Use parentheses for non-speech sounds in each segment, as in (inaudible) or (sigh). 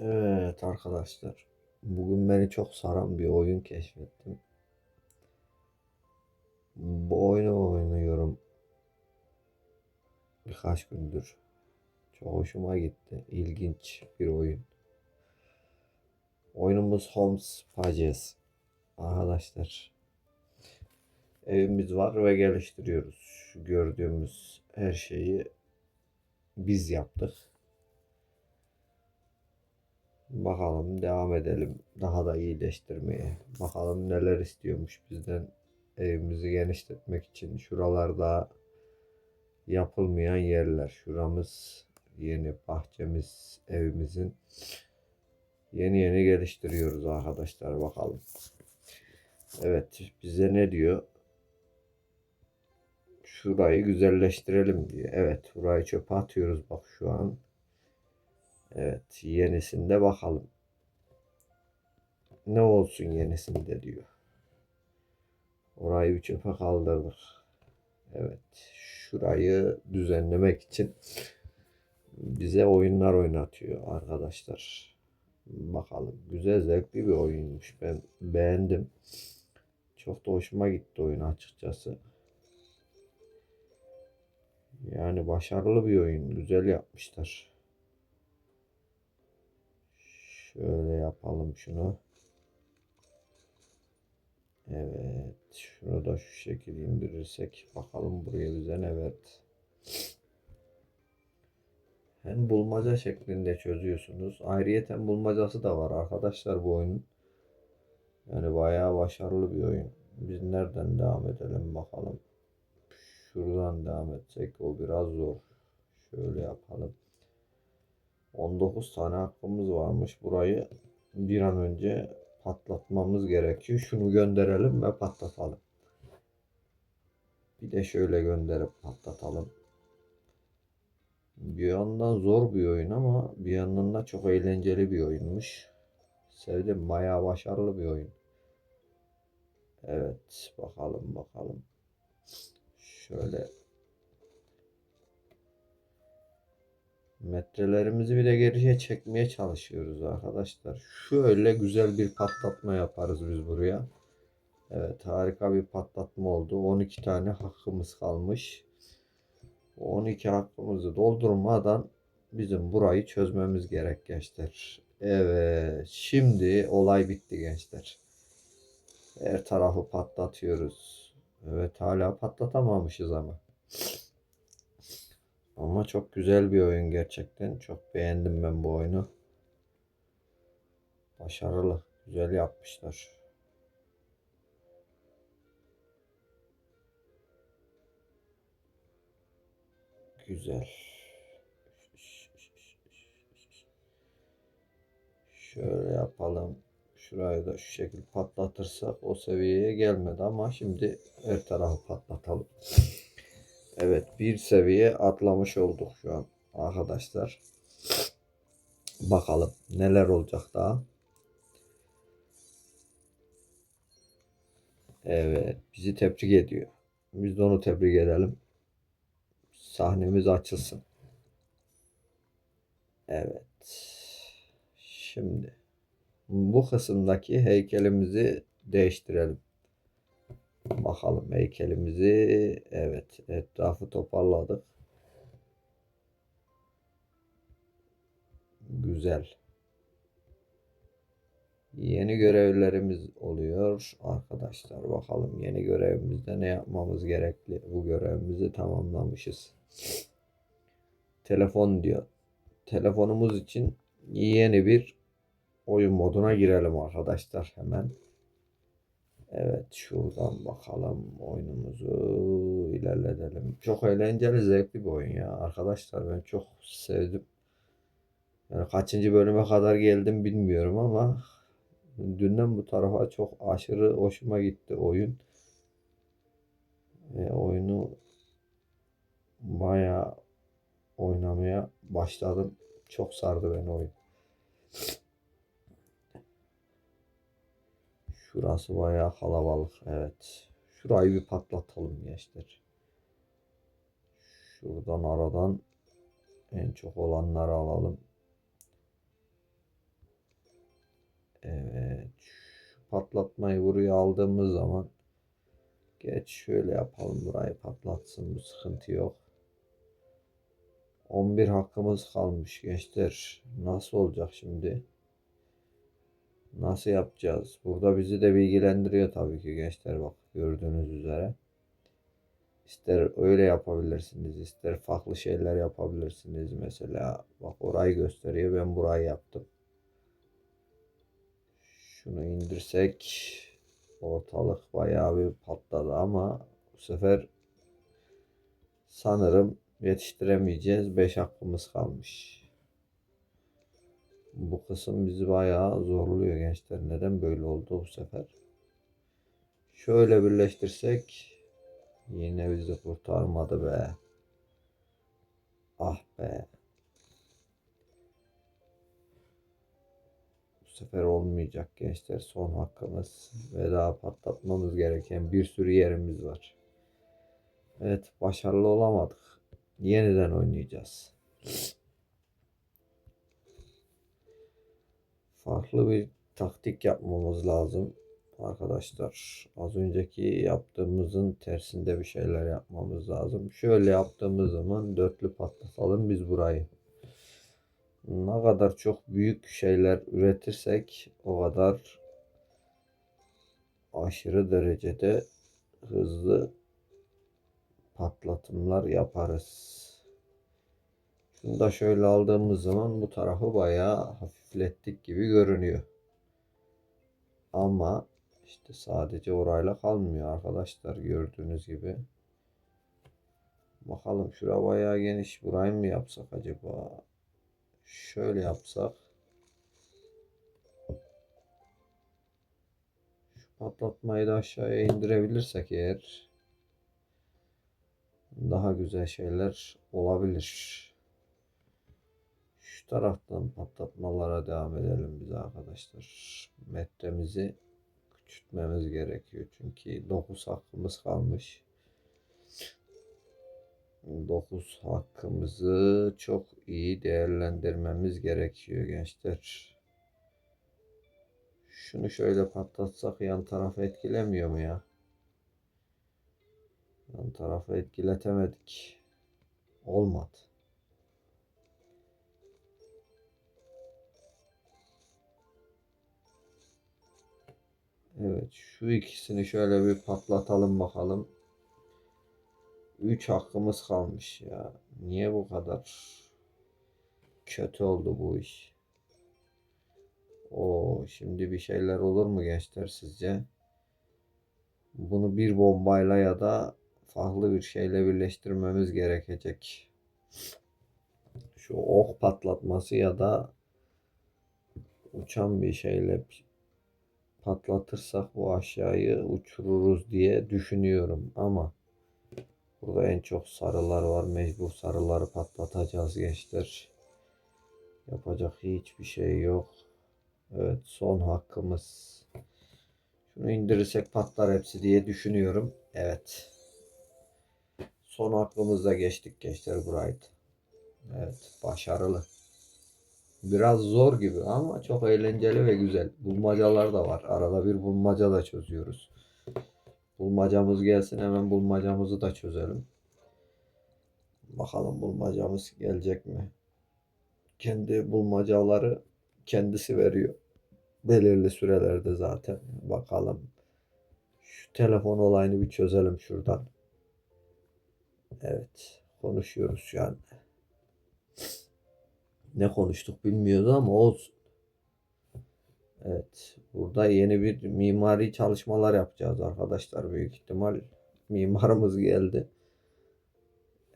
Evet arkadaşlar. Bugün beni çok saran bir oyun keşfettim. Bu oyunu oynuyorum birkaç gündür. Çok hoşuma gitti. İlginç bir oyun. Oyunumuz Homes Pages. Arkadaşlar. Evimiz var ve geliştiriyoruz. Şu gördüğümüz her şeyi biz yaptık. Bakalım devam edelim daha da iyileştirmeye. Bakalım neler istiyormuş bizden evimizi genişletmek için. Şuralarda yapılmayan yerler. Şuramız yeni bahçemiz evimizin. Yeni yeni geliştiriyoruz arkadaşlar bakalım. Evet bize ne diyor? Şurayı güzelleştirelim diyor. Evet burayı çöpe atıyoruz bak şu an. Evet yenisinde bakalım. Ne olsun yenisinde diyor. Orayı bir çöpe kaldırdık. Evet şurayı düzenlemek için bize oyunlar oynatıyor arkadaşlar. Bakalım güzel zevkli bir oyunmuş. Ben beğendim. Çok da hoşuma gitti oyun açıkçası. Yani başarılı bir oyun. Güzel yapmışlar. Şöyle yapalım şunu. Evet. Şunu da şu şekilde indirirsek. Bakalım buraya bize ne verdi. Hem bulmaca şeklinde çözüyorsunuz. Ayrıyeten bulmacası da var arkadaşlar bu oyunun. Yani bayağı başarılı bir oyun. Biz nereden devam edelim bakalım. Şuradan devam etsek o biraz zor. Şöyle yapalım. 19 tane hakkımız varmış. Burayı bir an önce patlatmamız gerekiyor. Şunu gönderelim ve patlatalım. Bir de şöyle gönderip patlatalım. Bir yandan zor bir oyun ama bir yandan da çok eğlenceli bir oyunmuş. Sevdim. Bayağı başarılı bir oyun. Evet. Bakalım bakalım. Şöyle metrelerimizi bir de geriye çekmeye çalışıyoruz arkadaşlar. Şöyle güzel bir patlatma yaparız biz buraya. Evet harika bir patlatma oldu. 12 tane hakkımız kalmış. 12 hakkımızı doldurmadan bizim burayı çözmemiz gerek gençler. Evet şimdi olay bitti gençler. Her tarafı patlatıyoruz. Evet hala patlatamamışız ama. Ama çok güzel bir oyun gerçekten. Çok beğendim ben bu oyunu. Başarılı. Güzel yapmışlar. Güzel. Şöyle yapalım. Şurayı da şu şekilde patlatırsak o seviyeye gelmedi ama şimdi her tarafı patlatalım. Evet bir seviye atlamış olduk şu an arkadaşlar. Bakalım neler olacak daha. Evet bizi tebrik ediyor. Biz de onu tebrik edelim. Sahnemiz açılsın. Evet. Şimdi bu kısımdaki heykelimizi değiştirelim. Bakalım heykelimizi. Evet etrafı toparladık. Güzel. Yeni görevlerimiz oluyor arkadaşlar. Bakalım yeni görevimizde ne yapmamız gerekli. Bu görevimizi tamamlamışız. Telefon diyor. Telefonumuz için yeni bir oyun moduna girelim arkadaşlar hemen. Evet şuradan bakalım oyunumuzu ilerletelim. Çok eğlenceli zevkli bir oyun ya arkadaşlar ben çok sevdim. Yani kaçıncı bölüme kadar geldim bilmiyorum ama dünden bu tarafa çok aşırı hoşuma gitti oyun. Ve oyunu bayağı oynamaya başladım. Çok sardı beni oyun. Şurası bayağı kalabalık. Evet. Şurayı bir patlatalım gençler. Şuradan aradan en çok olanları alalım. Evet. Şu patlatmayı buraya aldığımız zaman geç şöyle yapalım burayı patlatsın bu sıkıntı yok. 11 hakkımız kalmış gençler. Nasıl olacak şimdi? Nasıl yapacağız? Burada bizi de bilgilendiriyor tabii ki gençler bak gördüğünüz üzere. İster öyle yapabilirsiniz, ister farklı şeyler yapabilirsiniz. Mesela bak orayı gösteriyor, ben burayı yaptım. Şunu indirsek ortalık bayağı bir patladı ama bu sefer sanırım yetiştiremeyeceğiz. 5 hakkımız kalmış. Bu kısım bizi bayağı zorluyor gençler. Neden böyle oldu bu sefer? Şöyle birleştirsek yine bizi kurtarmadı be. Ah be. Bu sefer olmayacak gençler. Son hakkımız ve daha patlatmamız gereken bir sürü yerimiz var. Evet başarılı olamadık. Yeniden oynayacağız. Farklı bir taktik yapmamız lazım arkadaşlar. Az önceki yaptığımızın tersinde bir şeyler yapmamız lazım. Şöyle yaptığımız zaman dörtlü patlatalım biz burayı. Ne kadar çok büyük şeyler üretirsek o kadar aşırı derecede hızlı patlatımlar yaparız. Şunu da şöyle aldığımız zaman bu tarafı bayağı hafiflettik gibi görünüyor. Ama işte sadece orayla kalmıyor arkadaşlar gördüğünüz gibi. Bakalım şura bayağı geniş. Burayı mı yapsak acaba? Şöyle yapsak. Şu patlatmayı da aşağıya indirebilirsek eğer daha güzel şeyler olabilir. Şu taraftan patlatmalara devam edelim biz arkadaşlar. Metremizi küçültmemiz gerekiyor. Çünkü 9 hakkımız kalmış. 9 hakkımızı çok iyi değerlendirmemiz gerekiyor gençler. Şunu şöyle patlatsak yan tarafı etkilemiyor mu ya? Yan tarafı etkiletemedik. Olmadı. Evet şu ikisini şöyle bir patlatalım bakalım. 3 hakkımız kalmış ya. Niye bu kadar kötü oldu bu iş? O şimdi bir şeyler olur mu gençler sizce? Bunu bir bombayla ya da farklı bir şeyle birleştirmemiz gerekecek. Şu ok patlatması ya da uçan bir şeyle patlatırsak bu aşağıyı uçururuz diye düşünüyorum ama burada en çok sarılar var. Mecbur sarıları patlatacağız gençler. Yapacak hiçbir şey yok. Evet son hakkımız. Şunu indirirsek patlar hepsi diye düşünüyorum. Evet. Son hakkımızda geçtik gençler buraydı. Evet başarılı. Biraz zor gibi ama çok eğlenceli ve güzel. Bulmacalar da var. Arada bir bulmaca da çözüyoruz. Bulmacamız gelsin hemen bulmacamızı da çözelim. Bakalım bulmacamız gelecek mi? Kendi bulmacaları kendisi veriyor. Belirli sürelerde zaten. Bakalım. Şu telefon olayını bir çözelim şuradan. Evet. Konuşuyoruz şu an. Ne konuştuk bilmiyordu ama olsun. Evet. Burada yeni bir mimari çalışmalar yapacağız arkadaşlar. Büyük ihtimal mimarımız geldi.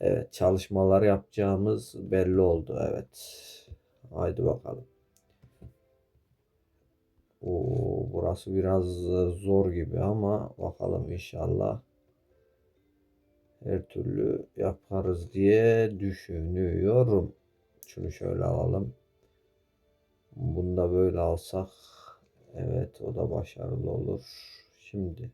Evet. Çalışmalar yapacağımız belli oldu. Evet. Haydi bakalım. Oo, burası biraz zor gibi ama bakalım inşallah her türlü yaparız diye düşünüyorum. Şunu şöyle alalım. Bunu da böyle alsak evet o da başarılı olur. Şimdi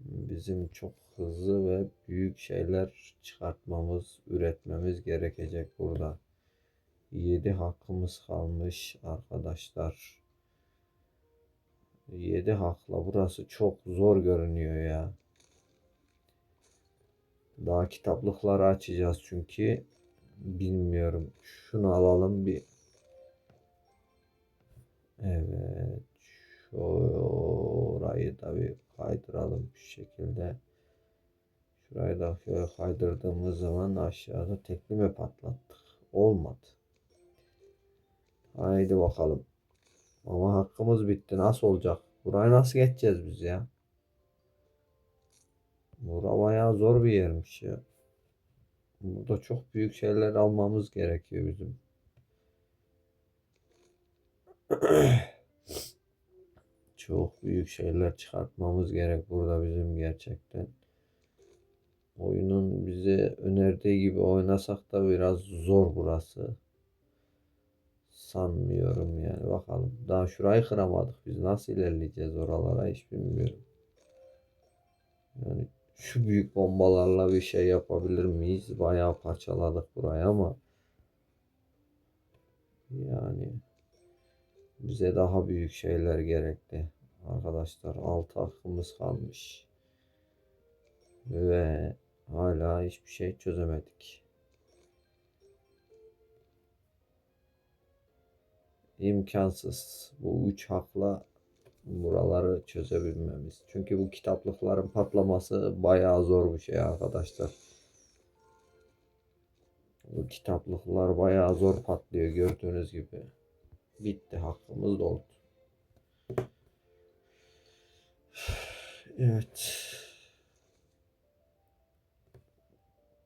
bizim çok hızlı ve büyük şeyler çıkartmamız, üretmemiz gerekecek burada. 7 hakkımız kalmış arkadaşlar. 7 hakla burası çok zor görünüyor ya. Daha kitaplıkları açacağız çünkü bilmiyorum. Şunu alalım bir. Evet. Şurayı da bir kaydıralım şu şekilde. Şurayı da şöyle kaydırdığımız zaman aşağıda teklime patlattık. Olmadı. Haydi bakalım. Ama hakkımız bitti. Nasıl olacak? Burayı nasıl geçeceğiz biz ya? Bura bayağı zor bir yermiş ya. Burada çok büyük şeyler almamız gerekiyor bizim. (clears throat) Çok büyük şeyler çıkartmamız gerek burada bizim gerçekten. Oyunun bize önerdiği gibi oynasak da biraz zor burası. Sanmıyorum yani bakalım. Daha şurayı kıramadık biz. Nasıl ilerleyeceğiz oralara hiç bilmiyorum. Yani şu büyük bombalarla bir şey yapabilir miyiz? Bayağı parçaladık burayı ama yani bize daha büyük şeyler gerekli. Arkadaşlar 6 hakkımız kalmış. Ve hala hiçbir şey çözemedik. İmkansız. Bu üç hakla buraları çözebilmemiz. Çünkü bu kitaplıkların patlaması bayağı zor bir şey arkadaşlar. Bu kitaplıklar bayağı zor patlıyor gördüğünüz gibi. Bitti hakkımız doldu. Evet.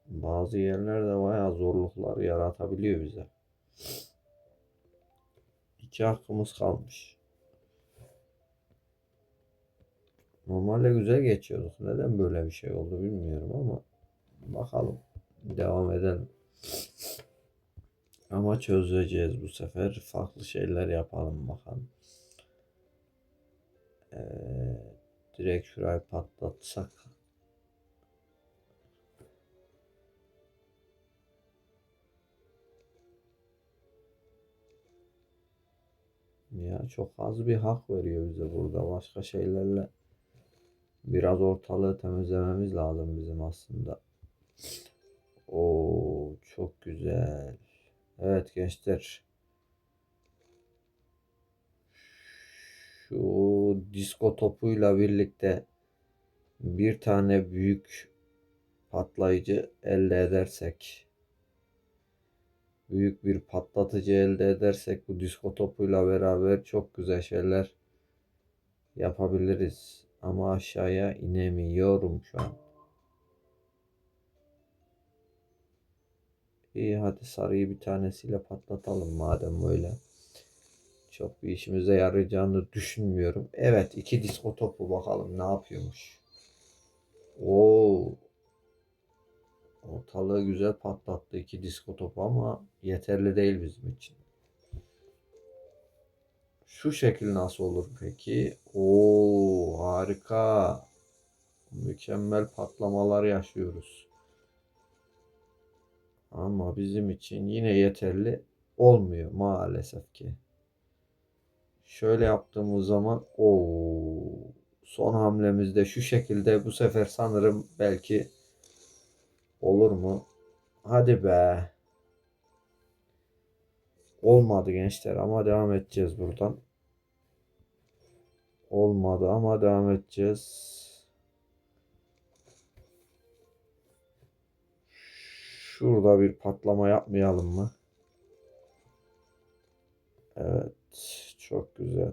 Bazı yerlerde bayağı zorluklar yaratabiliyor bize. İki hakkımız kalmış. Normalde güzel geçiyorduk. Neden böyle bir şey oldu bilmiyorum ama bakalım. Devam edelim. Ama çözeceğiz bu sefer. Farklı şeyler yapalım bakalım. Ee, direkt şurayı patlatsak. Ya çok az bir hak veriyor bize burada. Başka şeylerle biraz ortalığı temizlememiz lazım bizim aslında. Oo çok güzel. Evet gençler. Şu disko topuyla birlikte bir tane büyük patlayıcı elde edersek büyük bir patlatıcı elde edersek bu disko topuyla beraber çok güzel şeyler yapabiliriz. Ama aşağıya inemiyorum şu an. İyi hadi sarıyı bir tanesiyle patlatalım madem böyle. Çok bir işimize yarayacağını düşünmüyorum. Evet iki disko topu bakalım ne yapıyormuş. Oo. Ortalığı güzel patlattı iki disko topu ama yeterli değil bizim için. Şu şekil nasıl olur peki? Oo harika. Mükemmel patlamalar yaşıyoruz. Ama bizim için yine yeterli olmuyor maalesef ki. Şöyle yaptığımız zaman o son hamlemizde şu şekilde bu sefer sanırım belki olur mu? Hadi be. Olmadı gençler ama devam edeceğiz buradan. Olmadı ama devam edeceğiz. Şurada bir patlama yapmayalım mı? Evet, çok güzel.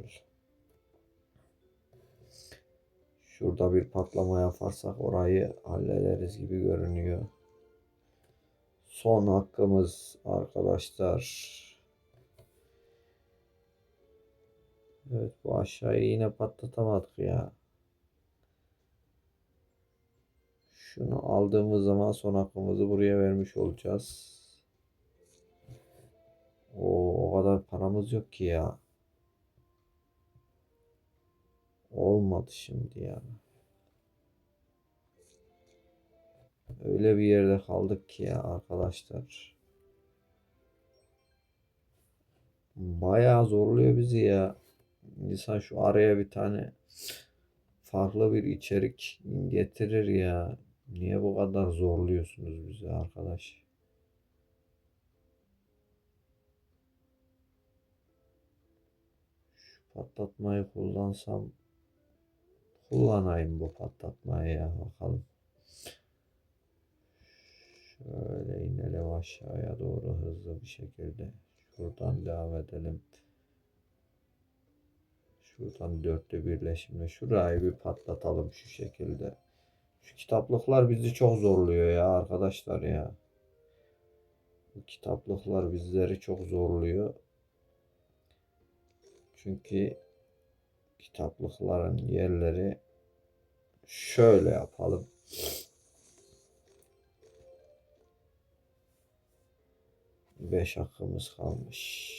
Şurada bir patlama yaparsak orayı hallederiz gibi görünüyor. Son hakkımız arkadaşlar. Evet bu aşağıyı yine patlatamadık ya. Şunu aldığımız zaman son hakkımızı buraya vermiş olacağız. O, o kadar paramız yok ki ya. Olmadı şimdi ya. Öyle bir yerde kaldık ki ya arkadaşlar. Bayağı zorluyor bizi ya. İnsan şu araya bir tane farklı bir içerik getirir ya. Niye bu kadar zorluyorsunuz bizi arkadaş? Şu patlatmayı kullansam kullanayım bu patlatmayı ya bakalım. Şöyle inelim aşağıya doğru hızlı bir şekilde. Şuradan devam edelim. Şuradan dörtlü birleşimle şurayı bir patlatalım şu şekilde. Şu kitaplıklar bizi çok zorluyor ya arkadaşlar ya. Bu kitaplıklar bizleri çok zorluyor. Çünkü kitaplıkların yerleri şöyle yapalım. Beş hakkımız kalmış.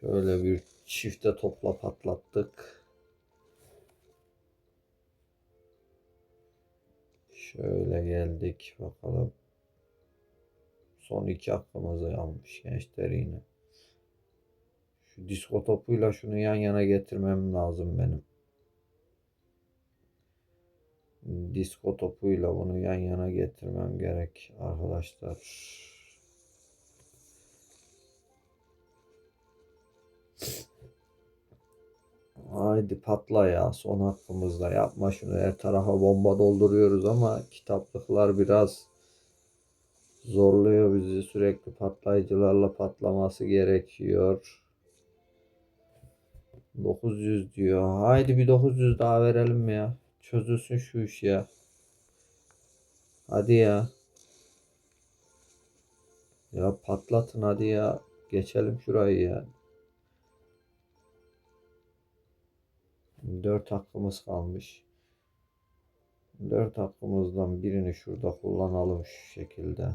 Şöyle bir çifte topla patlattık. Şöyle geldik bakalım. Son iki hakkımızı almış gençler yine. Şu disko topuyla şunu yan yana getirmem lazım benim. Disko topuyla bunu yan yana getirmem gerek arkadaşlar. Haydi patla ya son hakkımızda yapma şunu her tarafa bomba dolduruyoruz ama kitaplıklar biraz zorluyor bizi sürekli patlayıcılarla patlaması gerekiyor. 900 diyor. Haydi bir 900 daha verelim mi ya? Çözülsün şu iş ya. Hadi ya. Ya patlatın hadi ya. Geçelim şurayı ya. 4 hakkımız kalmış. 4 hakkımızdan birini şurada kullanalım şu şekilde.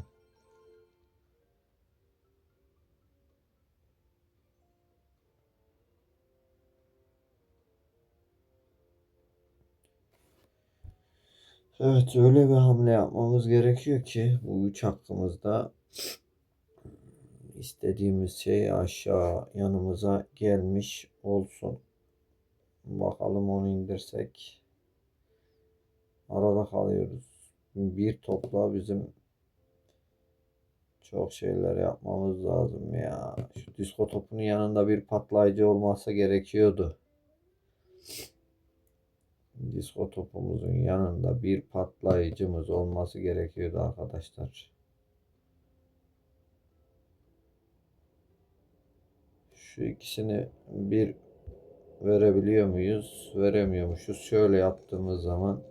Evet öyle bir hamle yapmamız gerekiyor ki bu üç hakkımızda istediğimiz şey aşağı yanımıza gelmiş olsun. Bakalım onu indirsek. Arada kalıyoruz. Bir topla bizim çok şeyler yapmamız lazım ya. Şu disko topunun yanında bir patlayıcı olması gerekiyordu. Disko topumuzun yanında bir patlayıcımız olması gerekiyordu arkadaşlar. Şu ikisini bir verebiliyor muyuz? Veremiyormuşuz. Şöyle yaptığımız zaman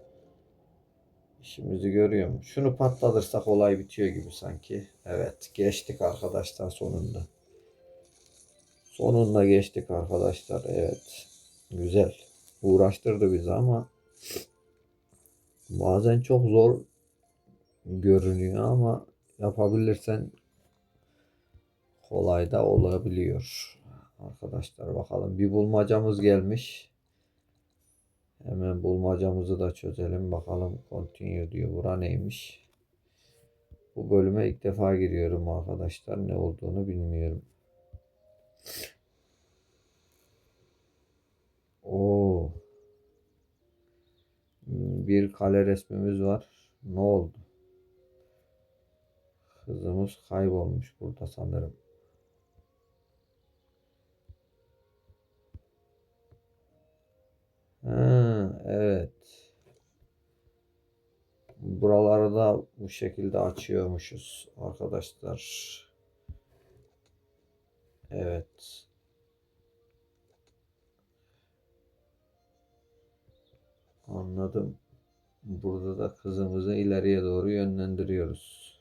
işimizi görüyor mu? Şunu patlatırsak olay bitiyor gibi sanki. Evet geçtik arkadaşlar sonunda. Sonunda geçtik arkadaşlar. Evet. Güzel. Uğraştırdı bizi ama bazen çok zor görünüyor ama yapabilirsen kolay da olabiliyor. Arkadaşlar bakalım bir bulmacamız gelmiş. Hemen bulmacamızı da çözelim. Bakalım continue diyor. Bura neymiş? Bu bölüme ilk defa giriyorum arkadaşlar. Ne olduğunu bilmiyorum. Oo. Bir kale resmimiz var. Ne oldu? Kızımız kaybolmuş burada sanırım. Ha, evet. Buraları da bu şekilde açıyormuşuz arkadaşlar. Evet. Anladım. Burada da kızımızı ileriye doğru yönlendiriyoruz.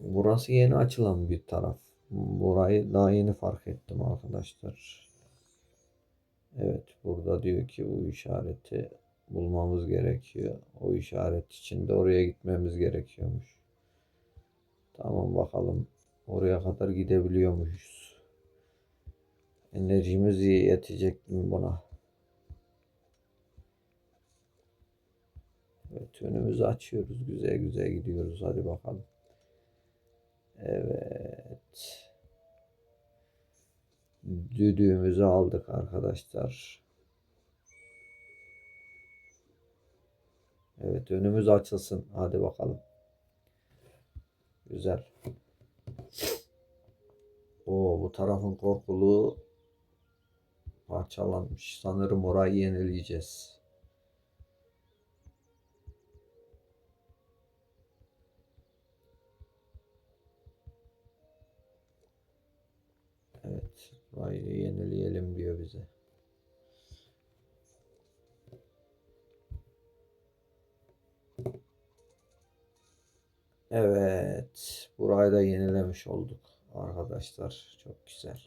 Burası yeni açılan bir taraf. Burayı daha yeni fark ettim arkadaşlar. Evet burada diyor ki bu işareti bulmamız gerekiyor. O işaret için de oraya gitmemiz gerekiyormuş. Tamam bakalım oraya kadar gidebiliyormuşuz. Enerjimiz yetecek mi buna? Evet önümüzü açıyoruz. Güzel güzel gidiyoruz. Hadi bakalım. Evet. Düdüğümüzü aldık arkadaşlar. Evet önümüz açılsın. Hadi bakalım. Güzel. O bu tarafın korkuluğu parçalanmış. Sanırım orayı yenileyeceğiz. Evet, burayı yenileyelim diyor bize. Evet, burayı da yenilemiş olduk arkadaşlar. Çok güzel.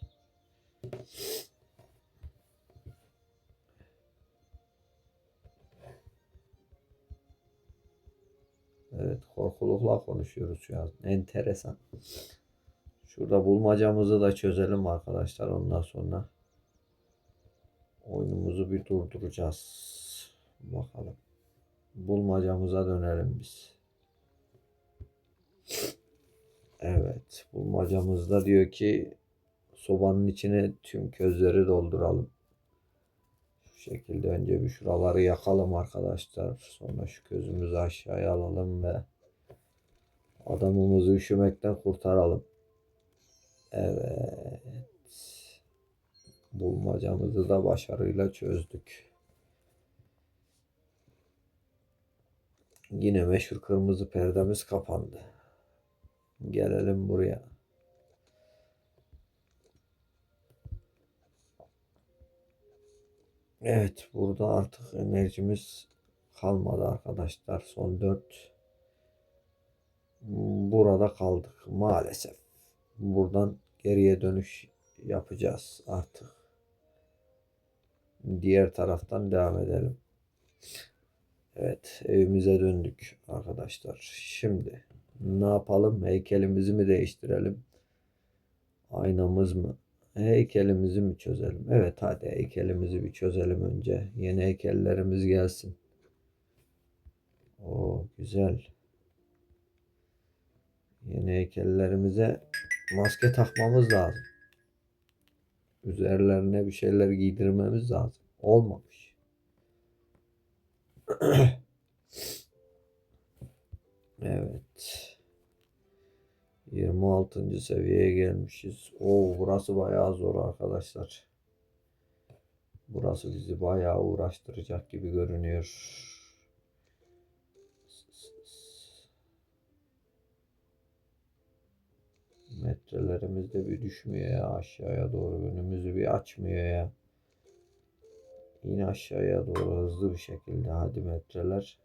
Evet, korkulukla konuşuyoruz şu an. Enteresan. Şurada bulmacamızı da çözelim arkadaşlar ondan sonra. Oyunumuzu bir durduracağız. Bakalım. Bulmacamıza dönelim biz. Evet, bulmacamızda diyor ki sobanın içine tüm közleri dolduralım. Şu şekilde önce bir şuraları yakalım arkadaşlar. Sonra şu közümüzü aşağıya alalım ve adamımızı üşümekten kurtaralım. Evet. Bulmacamızı da başarıyla çözdük. Yine meşhur kırmızı perdemiz kapandı. Gelelim buraya. Evet, burada artık enerjimiz kalmadı arkadaşlar. Son 4 burada kaldık maalesef. Buradan geriye dönüş yapacağız artık. Diğer taraftan devam edelim. Evet, evimize döndük arkadaşlar. Şimdi ne yapalım? Heykelimizi mi değiştirelim? Aynamız mı? Heykelimizi mi çözelim? Evet hadi heykelimizi bir çözelim önce. Yeni heykellerimiz gelsin. O güzel. Yeni heykellerimize maske takmamız lazım. Üzerlerine bir şeyler giydirmemiz lazım. Olmamış. (clears throat) Evet. 26. seviyeye gelmişiz. Oo burası bayağı zor arkadaşlar. Burası bizi bayağı uğraştıracak gibi görünüyor. Metrelerimiz de bir düşmüyor ya aşağıya doğru. Önümüzü bir açmıyor ya. Yine aşağıya doğru hızlı bir şekilde. Hadi metreler.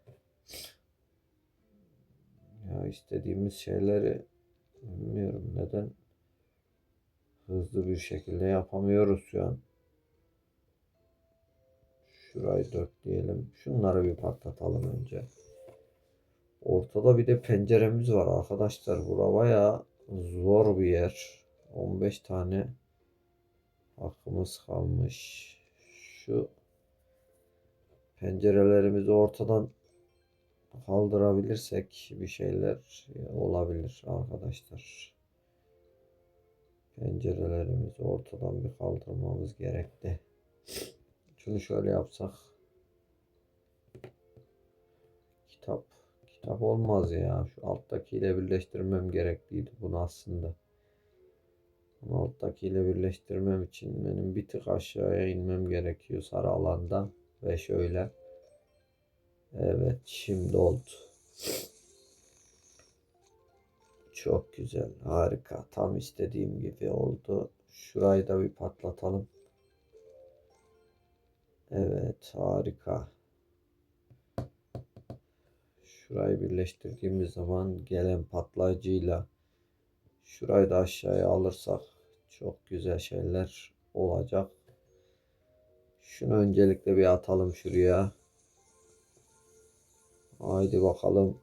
Ya istediğimiz şeyleri bilmiyorum neden hızlı bir şekilde yapamıyoruz şu an. Şurayı dörtleyelim. Şunları bir patlatalım önce. Ortada bir de penceremiz var arkadaşlar. Bura bayağı zor bir yer. 15 tane hakkımız kalmış. Şu pencerelerimizi ortadan kaldırabilirsek bir şeyler olabilir arkadaşlar. Pencerelerimizi ortadan bir kaldırmamız gerekti. Şunu şöyle yapsak. Kitap. Kitap olmaz ya. Şu alttakiyle birleştirmem gerekliydi bunu aslında. Bunu alttakiyle birleştirmem için benim bir tık aşağıya inmem gerekiyor sarı alanda. Ve şöyle. Evet şimdi oldu. Çok güzel. Harika. Tam istediğim gibi oldu. Şurayı da bir patlatalım. Evet harika. Şurayı birleştirdiğimiz zaman gelen patlayıcıyla şurayı da aşağıya alırsak çok güzel şeyler olacak. Şunu öncelikle bir atalım şuraya. Haydi bakalım.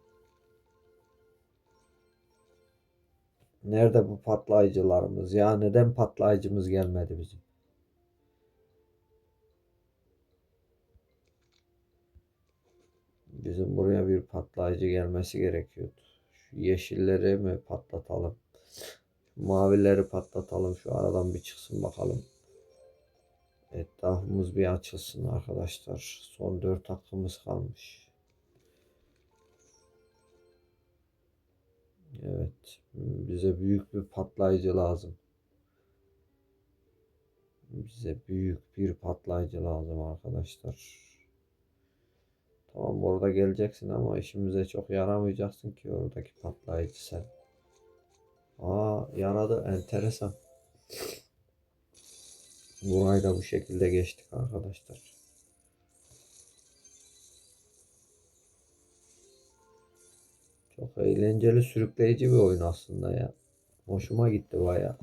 Nerede bu patlayıcılarımız ya? Neden patlayıcımız gelmedi bizim? Bizim buraya bir patlayıcı gelmesi gerekiyordu. Şu yeşilleri mi patlatalım? Mavileri patlatalım. Şu aradan bir çıksın bakalım. Etrafımız bir açılsın arkadaşlar. Son 4 hakkımız kalmış. Evet. Bize büyük bir patlayıcı lazım. Bize büyük bir patlayıcı lazım arkadaşlar. Tamam orada geleceksin ama işimize çok yaramayacaksın ki oradaki patlayıcı sen. Aa yaradı enteresan. Burayı da bu şekilde geçtik arkadaşlar. Çok eğlenceli sürükleyici bir oyun aslında ya. Hoşuma gitti baya.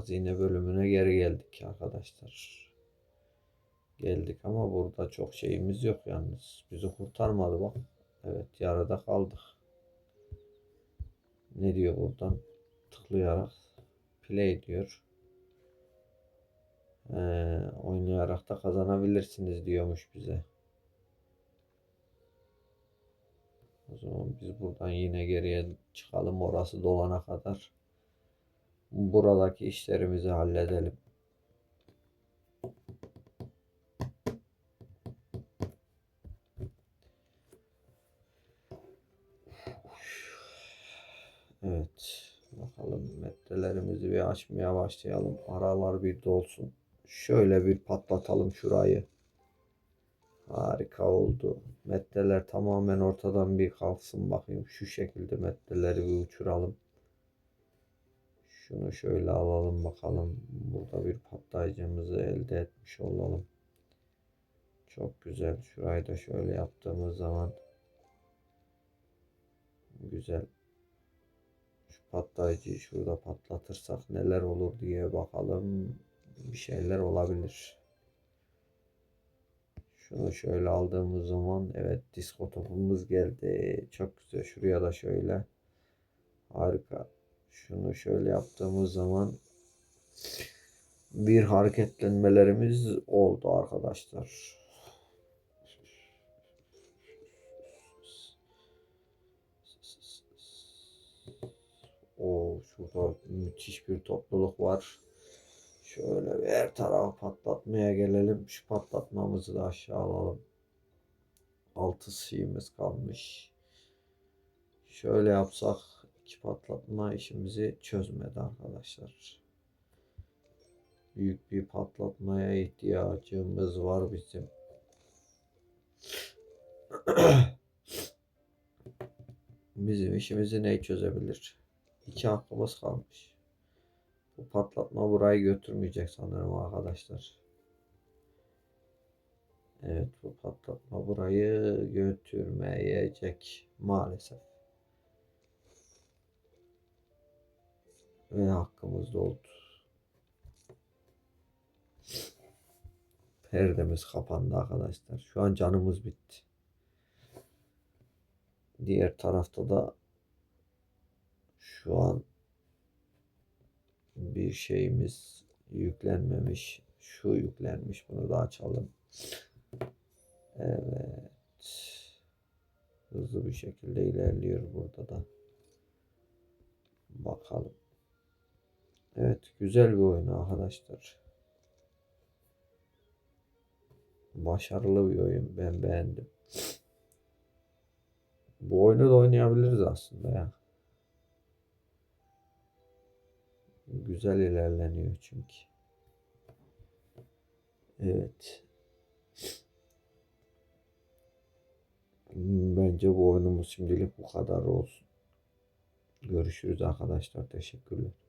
Hazine bölümüne geri geldik arkadaşlar. Geldik ama burada çok şeyimiz yok yalnız. Bizi kurtarmadı bak. Evet yarıda kaldık. Ne diyor buradan? Tıklayarak play diyor. Ee, oynayarak da kazanabilirsiniz diyormuş bize. O zaman biz buradan yine geriye çıkalım orası dolana kadar. Buradaki işlerimizi halledelim. Evet. Bakalım metrelerimizi bir açmaya başlayalım. Aralar bir dolsun. Şöyle bir patlatalım şurayı. Harika oldu. Metreler tamamen ortadan bir kalksın bakayım. Şu şekilde metreleri bir uçuralım. Şunu şöyle alalım bakalım. Burada bir patlayıcımızı elde etmiş olalım. Çok güzel. Şurayı da şöyle yaptığımız zaman güzel. Şu patlayıcıyı şurada patlatırsak neler olur diye bakalım. Bir şeyler olabilir. Şunu şöyle aldığımız zaman evet disko topumuz geldi. Çok güzel. Şuraya da şöyle. Harika. Şunu şöyle yaptığımız zaman bir hareketlenmelerimiz oldu arkadaşlar. O şurada müthiş bir topluluk var. Şöyle her tarafı patlatmaya gelelim. Şu patlatmamızı da aşağı alalım. Altı sıyımız kalmış. Şöyle yapsak iki patlatma işimizi çözmedi arkadaşlar. Büyük bir patlatmaya ihtiyacımız var bizim. (clears throat) Bizim işimizi ne çözebilir? İki hakkımız kalmış. Bu patlatma burayı götürmeyecek sanırım arkadaşlar. Evet bu patlatma burayı götürmeyecek maalesef. Ve hakkımız doldu. Perdemiz kapandı arkadaşlar. Şu an canımız bitti. Diğer tarafta da şu an bir şeyimiz yüklenmemiş. Şu yüklenmiş. Bunu da açalım. Evet. Hızlı bir şekilde ilerliyor burada da. Bakalım. Evet. Güzel bir oyun arkadaşlar. Başarılı bir oyun. Ben beğendim. Bu oyunu da oynayabiliriz aslında ya. Güzel ilerleniyor çünkü. Evet. Bence bu oyunumuz şimdilik bu kadar olsun. Görüşürüz arkadaşlar. Teşekkürler.